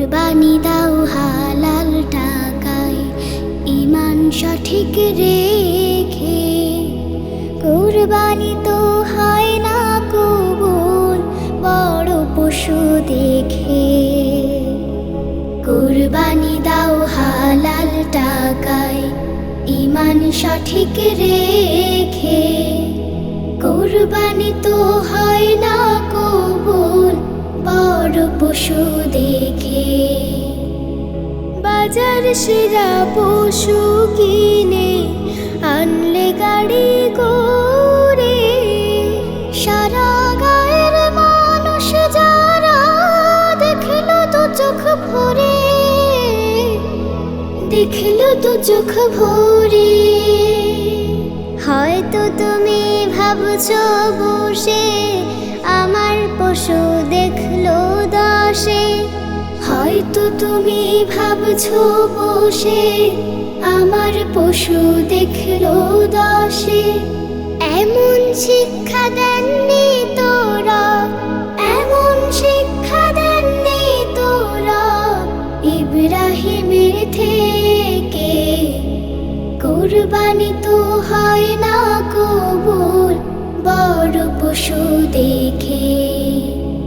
কুরবানি দাও হালাল টাকায় ইমান সঠিক রেখে। কুরবানি তো হয় না কবুল, বড় পশু দেখে। কুরবানি দাও হালাল টাকায় ইমান সঠিক রেখে। কুরবানি তো হয় না কবুল, বড় পশু দেখে। বাজার সেরা পশু কিনে আনলে গাড়ি করে। সারা গায়ের মানুষ যারা দেখল তো চোখ ভরে, দেখল তো চোখ ভরে। হয়তো তুমি ভাবছ বসে হয়তো তুমি ভাবছ বসে? আমার পশু দেখল দশে। এমন শিক্ষা দেননি তোরা, এমন শিক্ষা দেননি তোরা ইব্রাহিমের থেকে। কুরবানি তো হয় না কবুল, বড় পশু দেখে